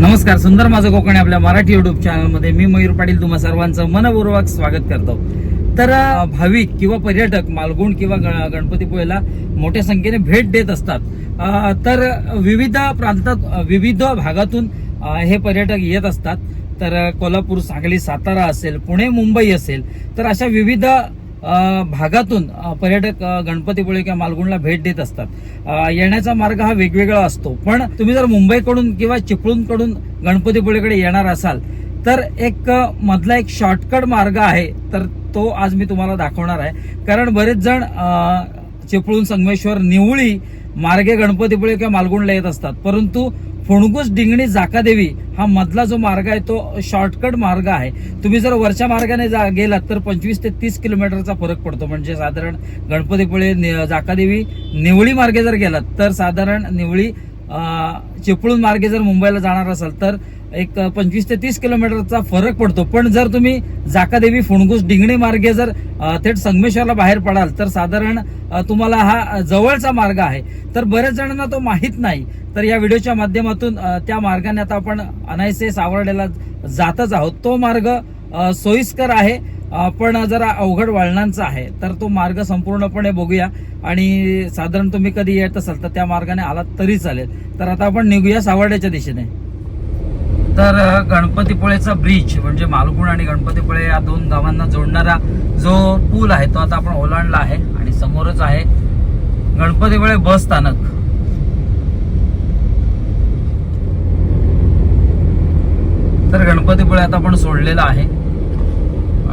नमस्कार सुंदर माझं कोकण आपल्या मराठी युट्यूब चॅनलमध्ये मी मयूर पाटील तुम्हा सर्वांचं मनपूर्वक स्वागत करतो. तर भाविक किंवा पर्यटक मालगुण किंवा गणपतीपुळेला मोठ्या संख्येने भेट देत असतात. तर विविध प्रांतात विविध भागातून हे पर्यटक येत असतात. तर कोल्हापूर सांगली सातारा असेल पुणे मुंबई असेल तर अशा विविध भागातून पर्यटक गणपतीपुळे किंवा मालगुणला भेट देत असतात. येण्याचा मार्ग हा वेगवेगळा असतो. पण तुम्ही जर मुंबईकडून किंवा चिपळूणकडून गणपतीपुळेकडे येणार असाल तर एक मधला एक शॉर्टकट मार्ग आहे तर तो आज मी तुम्हाला दाखवणार आहे. कारण बरेच जण चिपळूण संगमेश्वर निवळी मार्गे गणपतीपुळे किंवा मालगुणला येत असतात. परंतु फुणगुस डिंगणी जाकादेवी हा मधला जो मार्ग आहे तो शॉर्टकट मार्ग आहे. तुम्ही जर वरच्या मार्गाने जा गेलात तर पंचवीस ते तीस किलोमीटरचा फरक पडतो. म्हणजे साधारण गणपतीपुळे नि- जाकादेवी निवळी मार्गे जर गेलात तर साधारण निवळी चिपळूण मार्गे जर मुंबईला जाणार असाल तर एक पंचवीस ते तीस किलोमीटरचा फरक पडतो. पण जर तुम्ही जाकादेवी फुणगुस डिंगणी मार्गे जर थेट संगमेश्वरला बाहेर पडाल तर साधारण तुम्हाला हा जवळचा मार्ग आहे. तर बऱ्याच जणांना तो माहीत नाही. तर या व्हिडिओच्या माध्यमातून त्या मार्गाने आता आपण अनायसे सावर्डेला जातच आहोत. तो मार्ग सोयीस्कर आहे पण जरा अवघड वळणांचा आहे. तर तो मार्ग संपूर्णपणे बघूया. आणि साधारण तुम्ही कधी येत असाल तर त्या मार्गाने आलात तरी चालेल. तर आता आपण निघूया सावर्ड्याच्या दिशेने. तर गणपतीपुळेचा ब्रिज म्हणजे मालगुण आणि गणपतीपुळे या दोन गावांना जोडणारा जो पूल आहे तो आता आपण ओलांडला आहे आणि समोरच आहे गणपतीपुळे बस स्थानक तर गणपतीपुळे आता आपण सोडलेला आहे.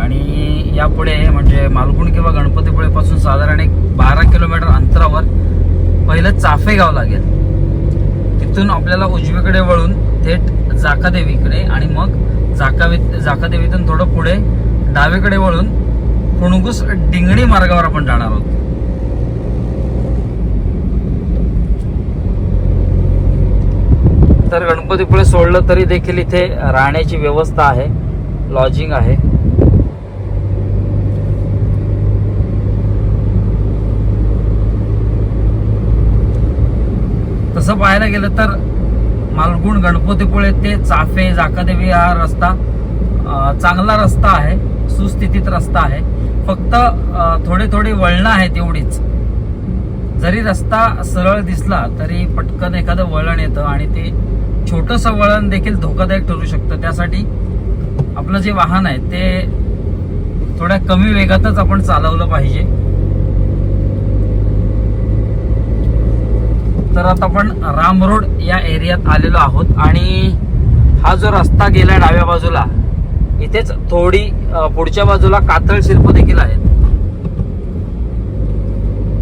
आणि यापुढे म्हणजे मालगुण किंवा गणपतीपुळेपासून साधारण एक बारा किलोमीटर अंतरावर पहिलं चाफे गाव लागेल. तिथून आपल्याला उजवीकडे वळून थेट जाकादेवीकडे आणि मग जाकावी जाकादेवीतून थोडं पुढे डावीकडे वळून फुणगुस डिंगणी मार्गावर आपण जाणार आहोत. तर गणपतीपुळे सोडलं तरी देखील इथे राहण्याची व्यवस्था आहे. लॉजिंग आहे. तसं पाहायला गेलं तर मालगुण गणपतीपुळे ते चाफे जाकादेवी हा रस्ता चांगला रस्ता आहे. सुस्थितीत रस्ता आहे. फक्त थोडे थोडे वळणं आहेत एवढीच. जरी रस्ता सरळ दिसला तरी पटकन एखादं वळण येतं आणि ते छोटंसं वळण देखील धोकादायक ठरू शकतं. त्यासाठी आपलं जे वाहन आहे ते थोड्या कमी वेगातच आपण चालवलं पाहिजे. तर आता आपण राम रोड या एरियात आलेलो आहोत आणि हा जो रस्ता गेला डाव्या बाजूला इथेच थोडी पुढच्या बाजूला कातळ शिल्प देखील आहेत.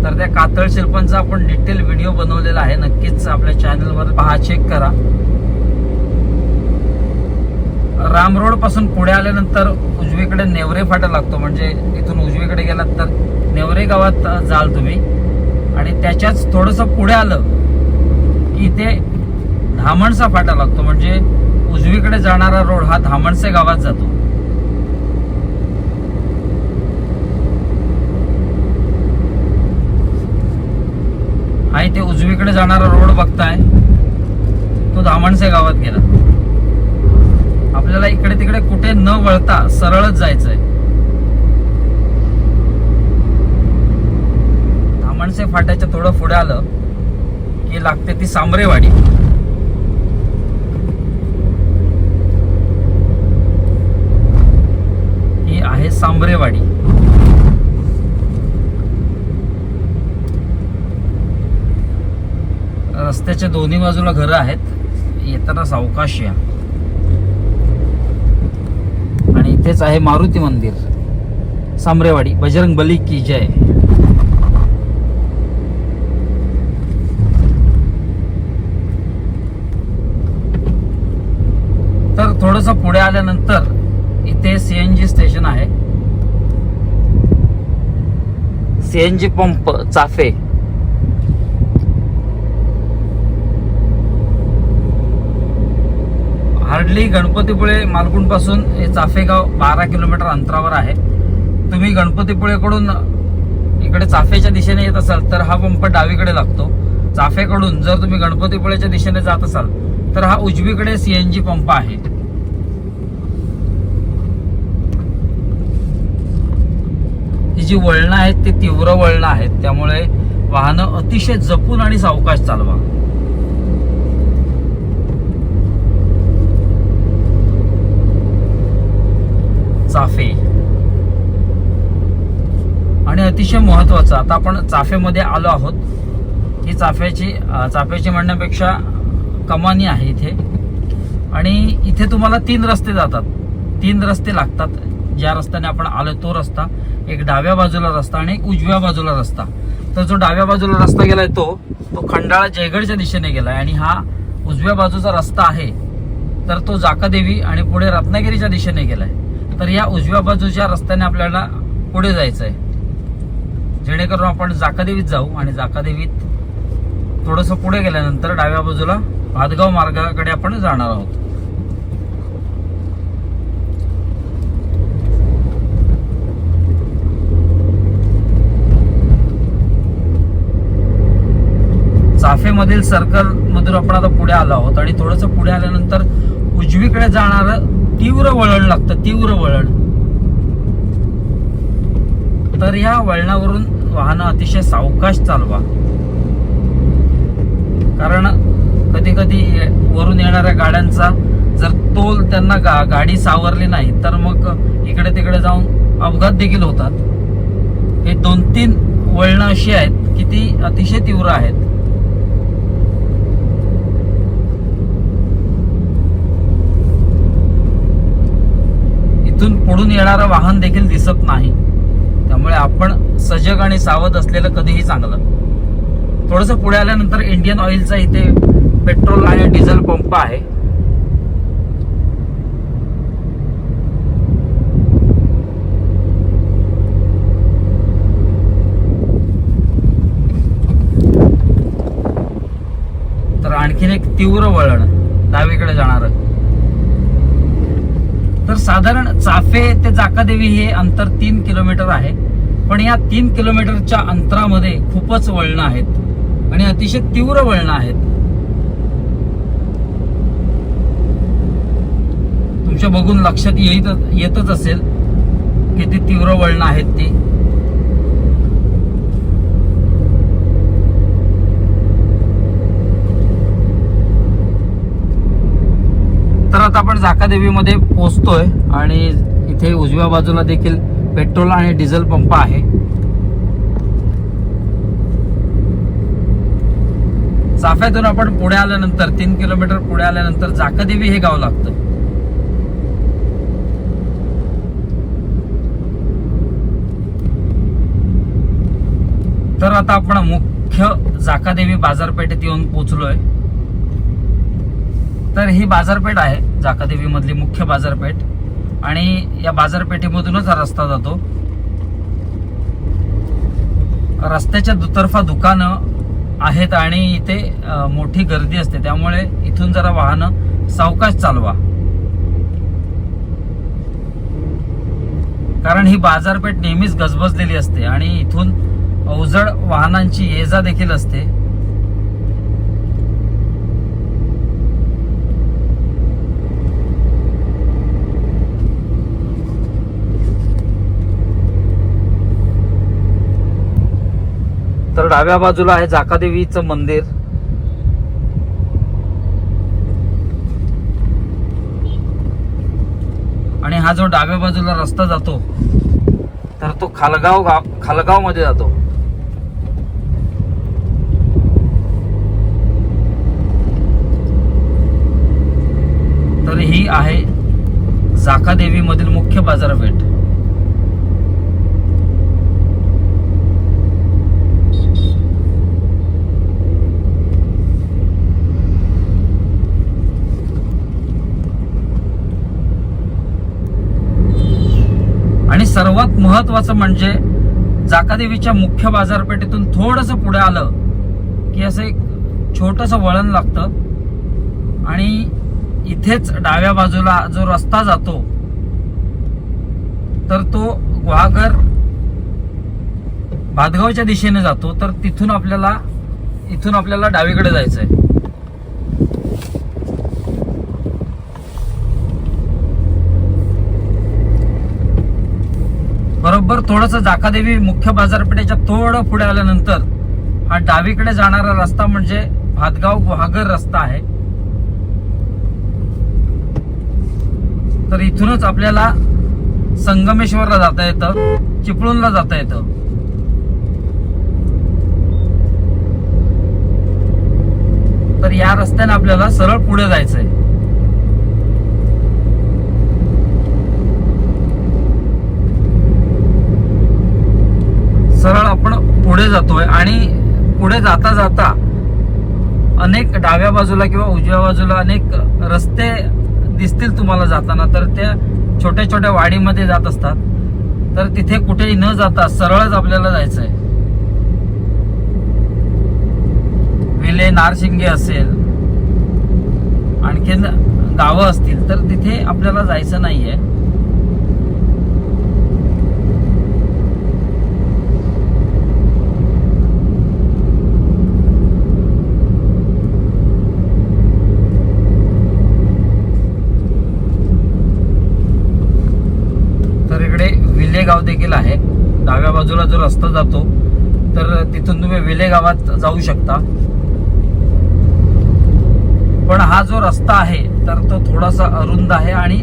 तर त्या कातळ शिल्पांचा आपण डिटेल व्हिडिओ बनवलेला आहे. नक्कीच आपल्या चॅनलवर पहा चेक करा. राम रोडपासून पुढे आल्यानंतर उजवीकडे नेवरे फाटा लागतो. म्हणजे इथून उजवीकडे गेलात तर नेवरे गावात जाल तुम्ही. आणि त्याच्याच थोडस पुढे आलं की इथे धामणसा फाटा लागतो. म्हणजे उजवीकडे जाणारा रोड हा धामणसे गावात जातो. हा इथे उजवीकडे जाणारा रोड बघताय. तो धामणसे गावात गेला. आपल्याला इकडे तिकडे कुठे न वळता सरळच जायचंय. धामणसे फाट्याच्या थोडं पुढे आलं की लागते ती सांबरेवाडी ही आहे सांबरेवाडी रस्त्याच्या दोन्ही बाजूला घरं आहेत. येताना सावकाश या आणि इथेच आहे मारुती मंदिर. सामरेवाडी बजरंग बली की जय. तर थोडस पुढे आल्यानंतर इथे सीएनजी स्टेशन आहे. CNG pump Chaphe. Hardly Ganpatipule मालगुणपासून हे चाफेगाव बारा किलोमीटर अंतरावर आहे. तुम्ही गणपतीपुळेकडून इकडे चाफेच्या दिशेने येत असाल तर हा पंप डावीकडे लागतो. चाफेकडून जर तुम्ही गणपतीपुळेच्या दिशेने जात असाल तर हा उजवीकडे सीएनजी पंप आहे. ही जी वळणं आहेत ती तीव्र वळणं आहेत त्यामुळे वाहनं अतिशय जपून आणि सावकाश चालवा. चाफे. आणि अतिशय महत्वाचं आता आपण चाफेमध्ये आलो आहोत. ही चाफ्याची चाफ्याची म्हणण्यापेक्षा कमानी आहे इथे. आणि इथे तुम्हाला तीन रस्ते जातात. तीन रस्ते लागतात. ज्या रस्त्याने आपण आलो तो रस्ता एक डाव्या बाजूला रस्ता आणि एक उजव्या बाजूला रस्ता. तर जो डाव्या बाजूला रस्ता गेलाय तो तो खंडाळा जयगडच्या दिशेने गेलाय आणि हा उजव्या बाजूचा रस्ता आहे. तर तो जाकादेवी आणि पुढे रत्नागिरीच्या दिशेने गेलाय. तर या उजव्या बाजूच्या रस्त्याने आपल्याला पुढे जायचं आहे जेणेकरून आपण जाकादेवीत जाऊ आणि जाकादेवीत थोडस पुढे गेल्यानंतर डाव्या बाजूला भादगाव मार्गाकडे आपण जाणार आहोत. चाफेमधील सर्कल मधून आपण आता पुढे आलो आहोत आणि थोडस पुढे आल्यानंतर उजवीकडे जाणार तीव्र वळण लागतं तीव्र वळण. तर या वळणावरून वाहनं अतिशय सावकाश चालवा. कारण कधी कधी वरून येणाऱ्या गाड्यांचा जर तोल त्यांना गा, गाडी सावरली नाही तर मग इकडे तिकडे जाऊन अपघात देखील होतात. हे दोन तीन वळणं अशी आहेत की ती अतिशय तीव्र आहेत. इथून पुढून येणारं वाहन देखील दिसत नाही. त्यामुळे आपण सजग आणि सावध असलेलं कधीही चांगलं. थोडस पुढे आल्यानंतर इंडियन ऑइलचा इथे पेट्रोल आणि डिझेल पंप आहे. तर आणखीन एक तीव्र वळण डावीकडे जाणार. तर साधारण चाफे ते जाकादेवी हे अंतर तीन किलोमीटर आहे. पण या तीन किलोमीटरच्या अंतरामध्ये खूपच वळणं आहेत. आणि अतिशय तीव्र वळणं आहेत. तुमच्या बघून लक्षात येत येतच असेल किती तीव्र वळणं आहेत ती. तर आता आणि इथे उजव्या बाजूला देखील पेट्रोल आणि डिझेल पंप आहे. चाफ्यातून आपण पुढे आल्यानंतर तीन किलोमीटर पुढे आल्यानंतर जाकादेवी हे गाव लागतं. तर आता आपण मुख्य जाकादेवी बाजारपेठेत येऊन पोचलोय. तर ही बाजारपेठ आहे जाकादेवी मधली मुख्य बाजारपेठ आणि या बाजारपेठेमधूनच हा रस्ता जातो. रस्त्याच्या दुतर्फा दुकानं आहेत आणि इथे मोठी गर्दी असते. त्यामुळे इथून जरा वाहनं सावकाश चालवा. कारण ही बाजारपेठ नेहमीच गजबजलेली असते आणि इथून अवजड वाहनांची ये जा देखील असते. तर डाव्या बाजूला आहे जाकादेवीचं मंदिर. आणि हा जो डाव्या बाजूला रस्ता जातो तर तो खालगाव खालगावमध्ये जातो. तर ही आहे जाकादेवी मधील मुख्य बाजारपेठ आणि सर्वात महत्वाचं म्हणजे जाकादेवीच्या मुख्य बाजारपेठेतून थोडस पुढे आलं की असं एक छोटस वळण लागतं. आणि इथेच डाव्या बाजूला जो रस्ता जातो तर तो गुहागर भादगावच्या दिशेने जातो. तर तिथून आपल्याला इथून आपल्याला डावीकडे जायचं आहे बरोबर थोडस जाकादेवी मुख्य बाजारपेठेच्या थोडं पुढे आल्यानंतर हा डावीकडे जाणारा रस्ता म्हणजे भातगाव गुहागर रस्ता आहे. तर इथूनच आपल्याला संगमेश्वरला जाता येतं चिपळूणला जाता येतं. तर या रस्त्याने आपल्याला सरळ पुढे जायचंय सरळ आपण पुढे जातोय आणि पुढे जाता जाता अनेक डाव्या बाजूला किंवा उजव्या बाजूला अनेक रस्ते दिसतील तुम्हाला जाताना. तर त्या छोट्या छोट्या वाडीमध्ये जात असतात. तर तिथे कुठेही न जाता सरळच आपल्याला जायचं आहे विले नारशिंगे असेल आणखीन गावं असतील तर तिथे आपल्याला जायचं नाहीये तर इकडे विले गाव देखील आहे डाव्या बाजूला जो रस्ता जातो तर तिथून तुम्ही विले गावात जाऊ शकता. पण हा जो रस्ता आहे तर तो थोडासा अरुंद आहे आणि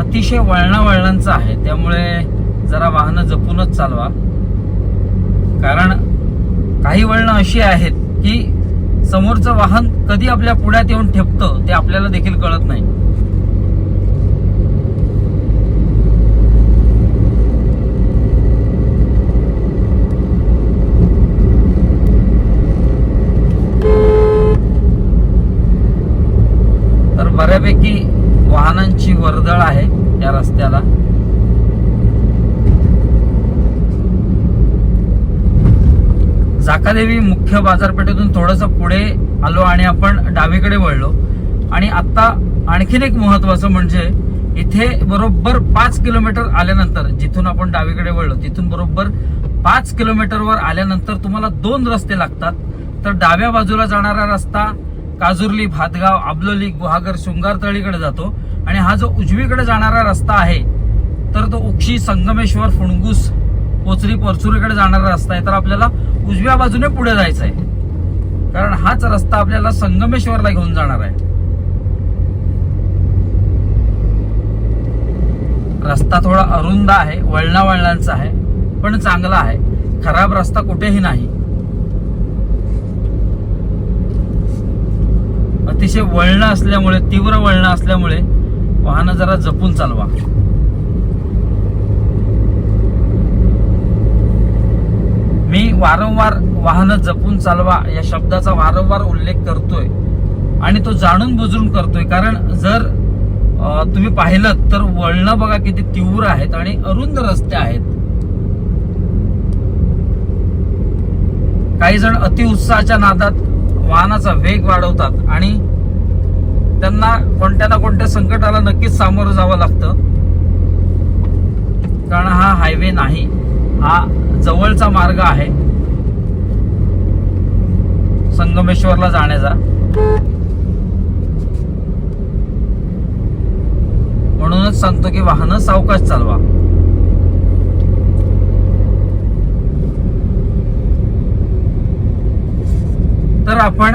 अतिशय वळणावळणांचा आहे. त्यामुळे जरा वाहनं जपूनच चालवा. कारण काही वळणं अशी आहेत की समोरचं वाहन कधी आपल्या पुढ्यात येऊन ठेपतं ते आपल्याला देखील कळत नाही तर बऱ्यापैकी वाहनांची वर्दळ आहे या रस्त्याला. जाकादेवी मुख्य बाजारपेठेतून थोडस पुढे आलो आणि आपण डावीकडे वळलो. आणि आता आणखीन एक महत्वाचं म्हणजे इथे बरोबर पाच किलोमीटर आल्यानंतर जिथून आपण डावीकडे वळलो तिथून बरोबर पाच किलोमीटरवर आल्यानंतर तुम्हाला दोन रस्ते लागतात. तर डाव्या बाजूला जाणारा रस्ता काजुर्ली भातगाव आबलोली गुहागर शृंगार तळीकडे जातो. आणि हा जो उजवीकडे जाणारा रस्ता आहे तर तो उक्षी संगमेश्वर फुणगुस पोचरी परचुरीकडे जाणारा रस्ता आहे. तर आपल्याला उजव्या बाजूने पुढे जायचं आहे. कारण हाच रस्ता आपल्याला संगमेश्वरला घेऊन जाणार आहे. रस्ता थोडा अरुंद आहे वळणा वळणांचा आहे पण चांगला आहे. खराब रस्ता कुठेही नाही. अतिशय वळणं असल्यामुळे तीव्र वळणं असल्यामुळे वाहनं जरा जपून चालवा. मी वारंवार वाहनं जपून चालवा या शब्दाचा वारंवार उल्लेख करतोय आणि तो जाणून बुजून करतोय. कारण जर तुम्ही पाहिलं तर वळणं बघा किती तीव्र आहेत आणि अरुंद रस्ते आहेत. काही जण अतिउत्साहाच्या नादात वाहनाचा वेग वाढवतात आणि त्यांना कोणत्या ना कोणत्या संकटाला नक्कीच सामोरं जावं लागतं. कारण हा हायवे नाही हा जवळचा मार्ग आहे. संगमेश्वरला जाण्याचा. म्हणूनच सांगतो की वाहनं सावकाश चालवा. तर आपण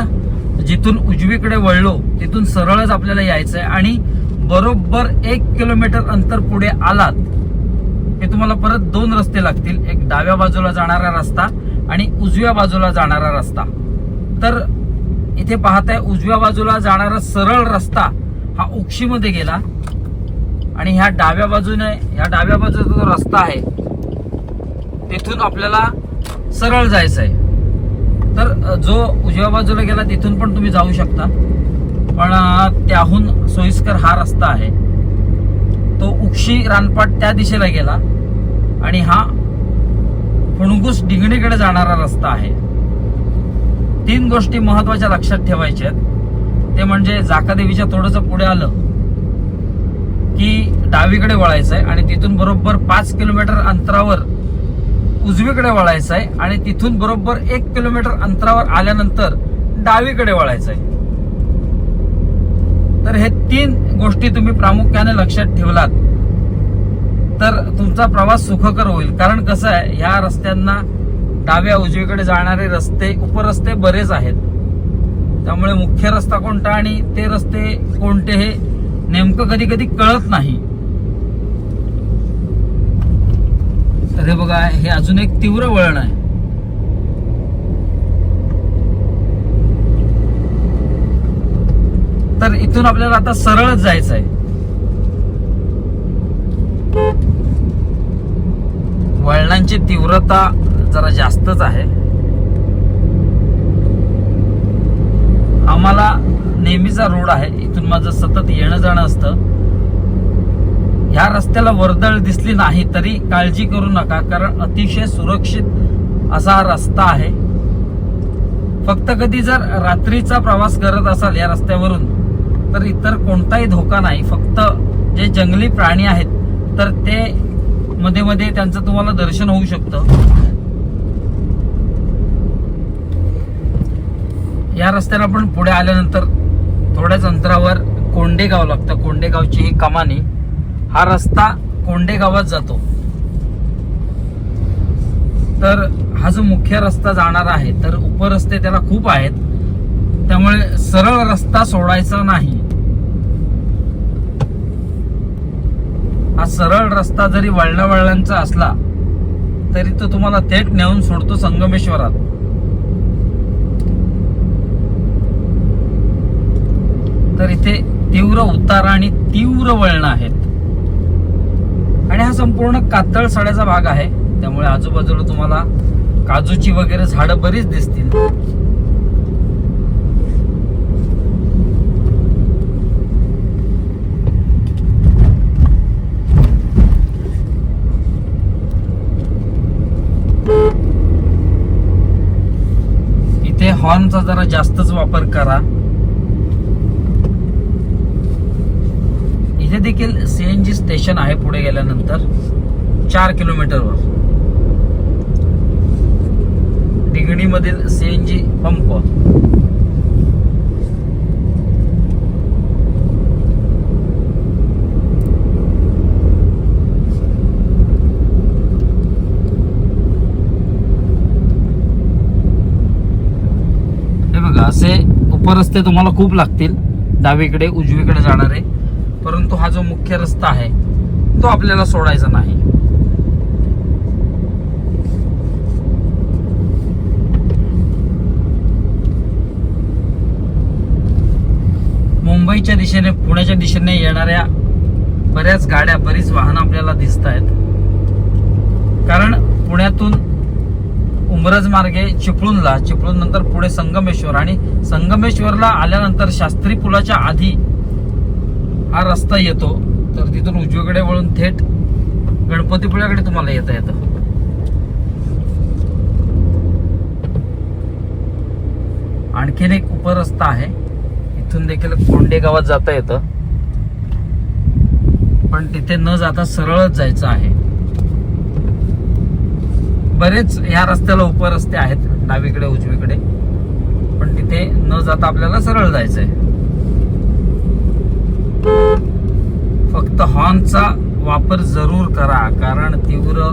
जिथून उजवीकडे वळलो तिथून सरळच आपल्याला यायचंय आणि बरोबर एक किलोमीटर अंतर पुढे आलात की तुम्हाला परत दोन रस्ते लागतील. एक डाव्या बाजूला जाणारा रस्ता आणि उजव्या बाजूला जाणारा रस्ता. तर इथे पाहताय उजव्या बाजूला जाणारा सरळ रस्ता हा उक्षीमध्ये गेला आणि ह्या डाव्या बाजूने ह्या डाव्या बाजूचा जो रस्ता आहे तिथून आपल्याला सरळ जायचं आहे तर जो उजव्या बाजूला गेला तिथून पण तुम्ही जाऊ शकता. पण त्याहून सोयीस्कर हा रस्ता आहे. तो उक्षी रानपाट त्या दिशेला गेला आणि हा फुणगुस डिंगणीकडे जाणारा रस्ता आहे. तीन गोष्टी महत्त्वाच्या लक्षात ठेवायच्या आहेत. ते म्हणजे जाकादेवीच्या थोडस पुढे आलं की डावीकडे वळायचं आहे आणि तिथून बरोबर पाच किलोमीटर अंतरावर उजवीकडे वळायचं आहे आणि तिथून बरोबर एक किलोमीटर अंतरावर आल्यानंतर डावीकडे वळायचं आहे तर हे तीन गोष्टी तुम्ही प्रामुख्याने लक्षात ठेवलात. तर तुमचा प्रवास सुखकर होईल. कारण कसं आहे ह्या रस्त्यांना डाव्या उजवीकडे जाणारे रस्ते उपरस्ते बरेच आहेत. त्यामुळे मुख्य रस्ता कोणता आणि ते रस्ते कोणते हे नेमकं कधी कधी कळत नाही. तर हे बघा हे अजून एक तीव्र वळण आहे. तर इथून आपल्याला आता सरळच जायचं आहे वळणांची तीव्रता जरा जास्तच आहे. आम्हाला नेहमीचा रोड आहे इथून माझं सतत येणं जाणं असतं. ह्या रस्त्याला वर्दळ दिसली नाही तरी काळजी करू नका कारण अतिशय सुरक्षित असा हा रस्ता आहे. फक्त कधी जर रात्रीचा प्रवास करत असाल या रस्त्यावरून तर इतर कोणताही धोका नाही. फक्त जे जंगली प्राणी आहेत तर ते मध्ये मध्ये त्यांचं तुम्हाला दर्शन होऊ शकतं. या रस्त्याला आपण पुढे आल्यानंतर थोड्याच अंतरावर कोंडेगाव लागतं. कोंडेगावची ही कमानी हा रस्ता कोंडेगावात जातो. तर हा जो मुख्य रस्ता जाणार आहे तर उपरस्ते त्याला खूप आहेत. त्यामुळे सरळ रस्ता सोडायचा नाही. हा सरळ रस्ता जरी वळणा वळणांचा असला तरी तो तुम्हाला थेट नेऊन सोडतो संगमेश्वरात. तर इथे तीव्र उतार आणि तीव्र वळण आहेत. आणि हा संपूर्ण कातळ सड्याचा भाग आहे. त्यामुळे आजूबाजूला तुम्हाला काजूची वगैरे झाडं बरीच दिसतील. इथे हॉर्नचा जरा जास्तच वापर करा. इथे देखील सीएनजी स्टेशन आहे पुढे गेल्यानंतर. चार किलोमीटरवर. दिगणीमधील सीएनजी पंप हे बघा असे उपरस्ते तुम्हाला खूप लागतील. डावीकडे उजवीकडे जाणारे. परंतु हा जो मुख्य रस्ता आहे तो आपल्याला सोडायचा नाही. मुंबईच्या दिशेने पुण्याच्या दिशेने येणाऱ्या बऱ्याच गाड्या बरीच वाहनं आपल्याला दिसत आहेत. कारण पुण्यातून उमरज मार्गे चिपळूणला चिपळूण नंतर पुढे संगमेश्वर आणि संगमेश्वरला आल्यानंतर शास्त्री पुलाच्या आधी हा रस्ता येतो तर तिथून उजवीकडे वळून थेट गणपतीपुळ्याकडे तुम्हाला येता येतं. आणखीन एक उपरस्ता आहे इथून देखील कोंडे गावात जाता येतं. पण तिथे न जाता सरळच जायचं आहे. बरेच ह्या रस्त्याला उपरस्ते आहेत डावीकडे उजवीकडे. पण तिथे न जाता आपल्याला सरळ जायचं आहे फक्त हॉर्नचा वापर जरूर करा कारण तीव्र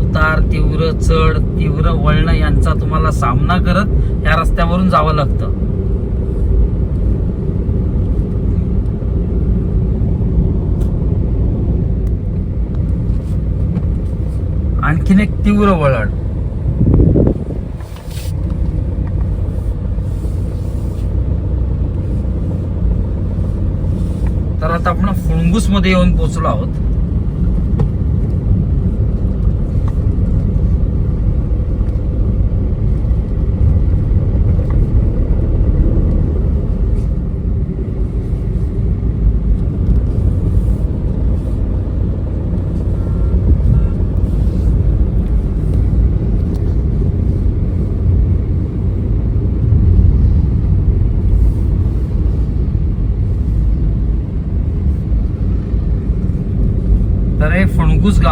उतार तीव्र चढ तीव्र वळण यांचा तुम्हाला सामना करत या रस्त्यावरून जावं लागतं. आणखीन एक तीव्र वळण तर आता आपण फुणगुसमध्ये येऊन पोहोचलो आहोत.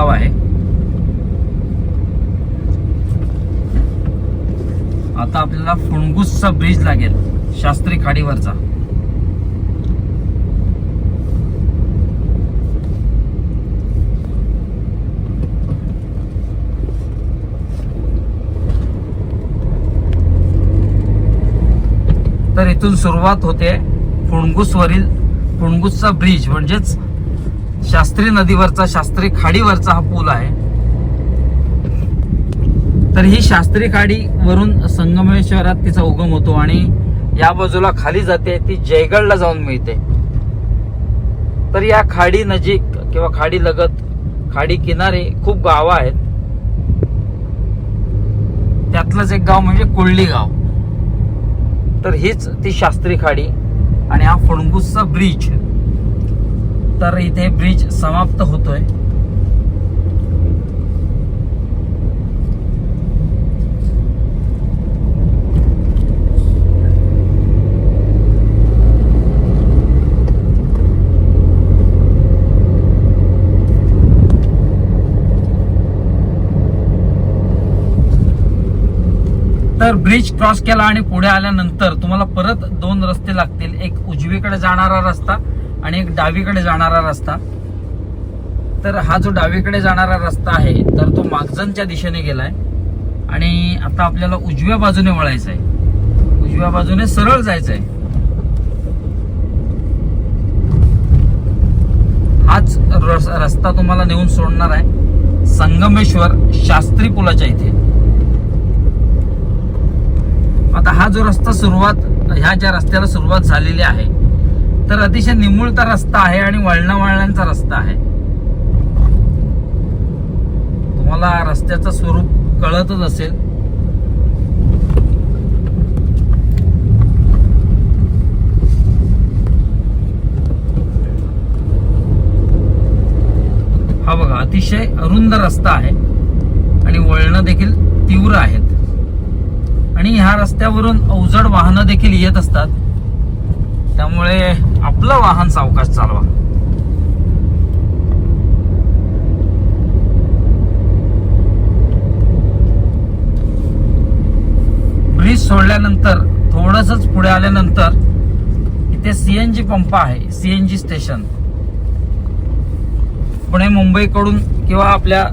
गाव आहे. आता आपल्याला फुणगुसचा ब्रिज लागेल शास्त्री खाडीवरचा. तर इथून सुरुवात होते फुणगुसवरील फुणगुसचा ब्रिज म्हणजेच शास्त्री नदीवरचा शास्त्री खाडीवरचा हा पूल आहे. तर ही शास्त्री खाडी वरून संगमेश्वरात तिचा उगम होतो आणि या बाजूला खाली जाते ती जयगडला जाऊन मिळते. तर या खाडी नजीक किंवा खाडी लगत खाडी किनारे खूप गावं आहेत. त्यातलंच एक गाव म्हणजे कोळली गाव. तर हीच ती शास्त्री खाडी आणि हा फणगुसचा ब्रिज. तर इथे ब्रिज समाप्त होतोय. तर ब्रिज क्रॉस केला आणि पुढे आल्यानंतर तुम्हाला परत दोन रस्ते लागतील. एक उजवीकडे जाणारा रस्ता आणि एक डावीकडे जाणारा रस्ता. तर हा जो डावीकडे जाणारा रस्ता आहे तर तो मागजनच्या दिशेने गेलाय. आणि आता आपल्याला उजव्या बाजूने वळायचं आहे उजव्या बाजूने सरळ जायचं आहे हाच रस्ता तुम्हाला नेऊन सोडणार आहे संगमेश्वर शास्त्री पुलाच्या इथे. आता हा जो रस्ता सुरुवात ह्या ज्या रस्त्याला सुरुवात झालेली आहे तर अतिशय निमुळता रस्ता आहे आणि वळणा वळणांचा रस्ता आहे. तुम्हाला रस्त्याचं स्वरूप कळतच असेल. हा बघा अतिशय अरुंद रस्ता आहे आणि वळणं देखील तीव्र आहेत. आणि ह्या रस्त्यावरून अवजड वाहनं देखील येत असतात. त्यामुळे आपलं वाहन सावकाश चालवा. ब्रिज सोडल्यानंतर थोडसच पुढे आल्यानंतर इथे सीएनजी पंप आहे सीएनजी स्टेशन पुणे मुंबईकडून किंवा आपल्या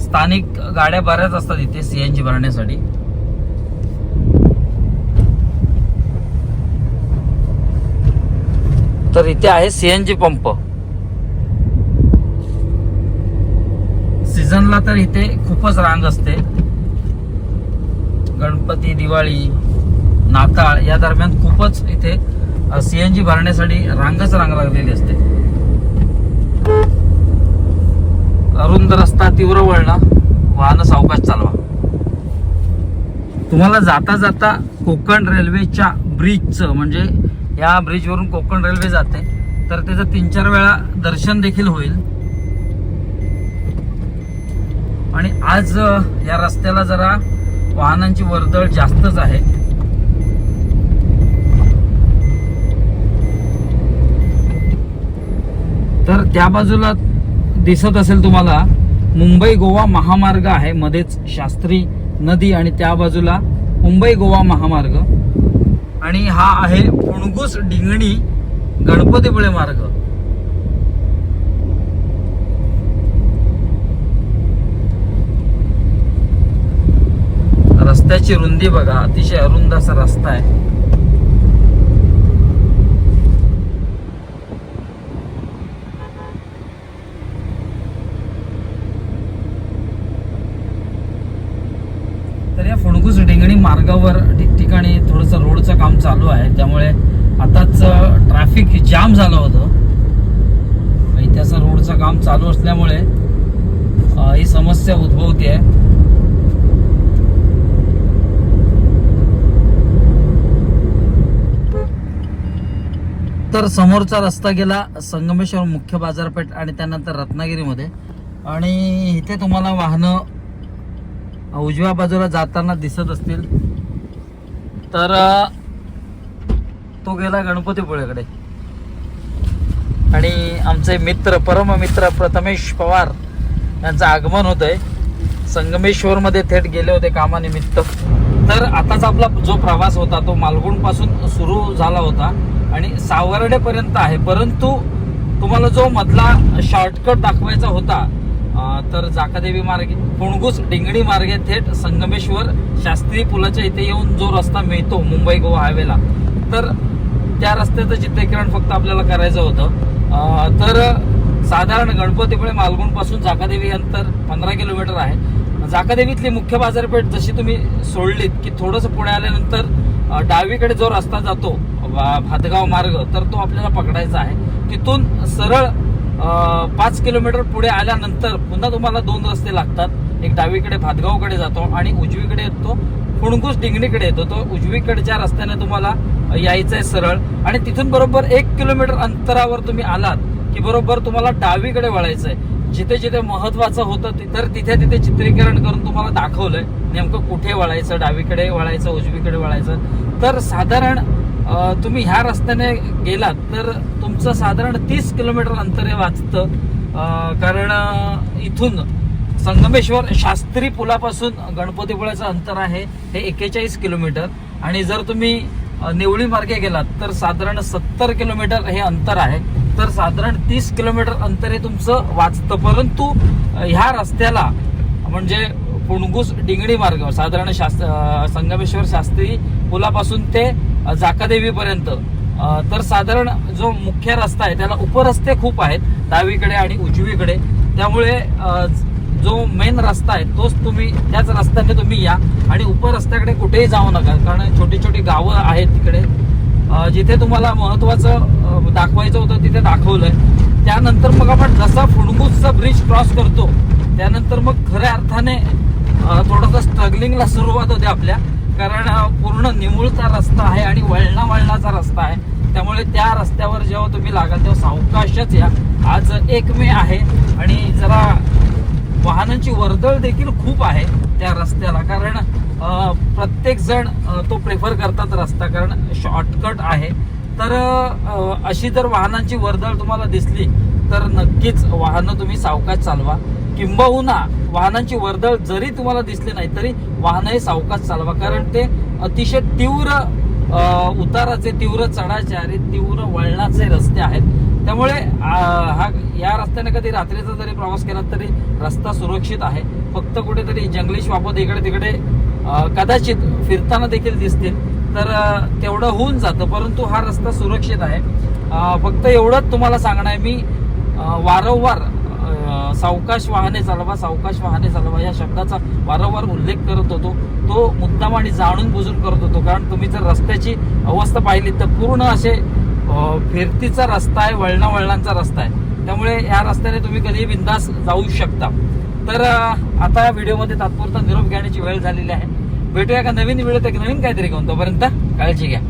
स्थानिक गाड्या बऱ्याच असतात इथे सीएनजी भरण्यासाठी. तर इथे आहे सीएनजी पंप. सीझनला तर इथे खूपच रांग असते. गणपती दिवाळी नाताळ या दरम्यान खूपच इथे सीएनजी भरण्यासाठी रांगच रांग लागलेली असते. अरुंद रस्ता तीव्र वळणं वाहन सावकाश चालवा. तुम्हाला जाता जाता कोकण रेल्वेच्या ब्रिजचं म्हणजे या ब्रिजवरून कोकण रेल्वे जाते. तर त्याचं तीन चार वेळा दर्शन देखील होईल. आणि आज या रस्त्याला जरा वाहनांची वर्दळ जास्तच आहे. तर त्या बाजूला दिसत असेल तुम्हाला मुंबई गोवा महामार्ग आहे मध्येच शास्त्री नदी आणि त्या बाजूला मुंबई गोवा महामार्ग. आणि हा आहे पुणगुस डिंगणी गणपतीपुळे मार्ग. रस्त्याची रुंदी बघा अतिशय अरुंद असा रस्ता आहे तर या फुणगुस डिंगणी मार्गावर ठिकठिकाणी थोडंसं रोडचं काम चालू आहे त्यामुळे आताच ट्रॅफिक जाम झालं होतं इथे असं रोडचं काम चालू असल्यामुळे अं, ही समस्या उद्भवते आहे तर समोरचा रस्ता गेला संगमेश्वर मुख्य बाजारपेठ आणि त्यानंतर रत्नागिरीमध्ये. आणि इथे तुम्हाला वाहनं उजव्या बाजूला जाताना दिसत असतील. तर तो गेला गणपतीपुळेकडे आणि आमचे मित्र परममित्र प्रथमेश पवार यांचं आगमन होत आहे संगमेश्वरमध्ये थेट गेले होते कामानिमित्त. तर आताच आपला जो प्रवास होता तो मालगुणपासून सुरू झाला होता. आणि सावर्डेपर्यंत आहे. परंतु तुम्हाला जो मधला शॉर्टकट दाखवायचा होता तर जाकादेवी मार्गे पुणगुस डिंगणी मार्गे थेट संगमेश्वर शास्त्री पुलाच्या इथे येऊन जो रस्ता मिळतो मुंबई गोवा हायवेला तर त्या रस्त्याचं चित्रीकरण फक्त आपल्याला करायचं होतं. तर साधारण गणपतीपुळे मालगुणपासून जाकादेवी अंतर पंधरा किलोमीटर आहे. जाकादेवीतली मुख्य बाजारपेठ जशी तुम्ही सोडलीत की थोडंसं पुढे आल्यानंतर डावीकडे जो रस्ता जातो भातगाव मार्ग तर तो आपल्याला पकडायचा आहे. तिथून सरळ पाच किलोमीटर पुढे आल्यानंतर पुन्हा तुम्हाला दोन रस्ते लागतात. एक डावीकडे भातगावकडे जातो आणि उजवीकडे येतो. फुणकुस डिंगणीकडे येतो. तो उजवीकडच्या रस्त्याने तुम्हाला यायचं आहे सरळ. आणि तिथून बरोबर एक किलोमीटर अंतरावर तुम्ही आलात की बरोबर तुम्हाला डावीकडे वळायचं आहे जिथे जिथे महत्वाचं होतं ति- तर तिथे तिथे चित्रीकरण करून तुम्हाला दाखवलंय. नेमकं कुठे वळायचं? डावीकडे वळायचं उजवीकडे वळायचं? तर साधारण तुम्ही ह्या रस्त्याने गेलात तर तुमचं साधारण तीस किलोमीटर अंतर हे वाचतं. कारण इथून संगमेश्वर शास्त्री पुलापासून गणपतीपुळ्याचं अंतर आहे हे एक्केचाळीस किलोमीटर. आणि जर तुम्ही निवळी मार्गे गेलात तर साधारण सत्तर किलोमीटर हे अंतर आहे. तर साधारण तीस किलोमीटर अंतर हे तुमचं वाचतं. परंतु ह्या रस्त्याला म्हणजे पुणगुस डिंगडी मार्ग साधारण शास्त्र संगमेश्वर शास्त्री पुलापासून ते जाकादेवीपर्यंत तर साधारण जो मुख्य रस्ता आहे त्याला उपरस्ते खूप आहेत डावीकडे आणि उजवीकडे. त्यामुळे जो मेन रस्ता आहे तोच तुम्ही त्याच रस्त्याने तुम्ही या. आणि उपरस्त्याकडे कुठेही जाऊ नका कारण छोटी छोटी गावं आहेत तिकडे. जिथे तुम्हाला महत्वाचं दाखवायचं होतं तिथे दाखवलंय. त्यानंतर मग आपण जसा फुणगुसचा ब्रिज क्रॉस करतो त्यानंतर मग खऱ्या अर्थाने थोडंसं स्ट्रगलिंगला सुरुवात होते आपल्या. कारण पूर्ण निमुळचा रस्ता आहे आणि वळणा वळणाचा रस्ता आहे. त्यामुळे त्या रस्त्यावर जेव्हा तुम्ही लागाल तेव्हा सावकाशच या. आज एक मे आहे आणि जरा वाहनांची वर्दळ देखील खूप आहे त्या रस्त्याला. कारण प्रत्येकजण प्रत्येक जण तो प्रेफर करतात रस्ता. कारण शॉर्टकट आहे. तर अशी जर वाहनांची वर्दळ तुम्हाला दिसली तर नक्कीच वाहनं तुम्ही सावकाश चालवा. किंबहुना वाहनांची वर्दळ जरी तुम्हाला दिसली नाही तरी वाहनही सावकाश चालवा. कारण ते अतिशय तीव्र उताराचे तीव्र चढाचे आणि तीव्र वळणाचे रस्ते आहेत. त्यामुळे हा या रस्त्याने कधी रात्रीचा जरी प्रवास केला तरी रस्ता सुरक्षित आहे. फक्त कुठेतरी जंगली श्वापद इकडे तिकडे कदाचित फिरताना देखील दिसतील. तर तेवढं होऊन जातं परंतु हा रस्ता सुरक्षित आहे. फक्त एवढंच तुम्हाला सांगणं आहे. मी वारंवार सावकाश वाहने चालवा सावकाश वाहने चालवा या शब्दाचा वारंवार उल्लेख करत होतो. तो मुद्दाम आणि जाणून बुजून करत होतो. कारण तुम्ही जर रस्त्याची अवस्था पाहिली तर पूर्ण असे फिरतीचा रस्ता आहे वळणा वळणांचा रस्ता आहे. त्यामुळे या रस्त्याने तुम्ही कधीही बिंदास जाऊ शकता. तर आता या व्हिडिओमध्ये तात्पुरता निरोप घेण्याची वेळ झालेली आहे. भेटूया का नवीन व्हिडिओ एक नवीन काहीतरी घेऊन तोपर्यंत काळजी घ्या.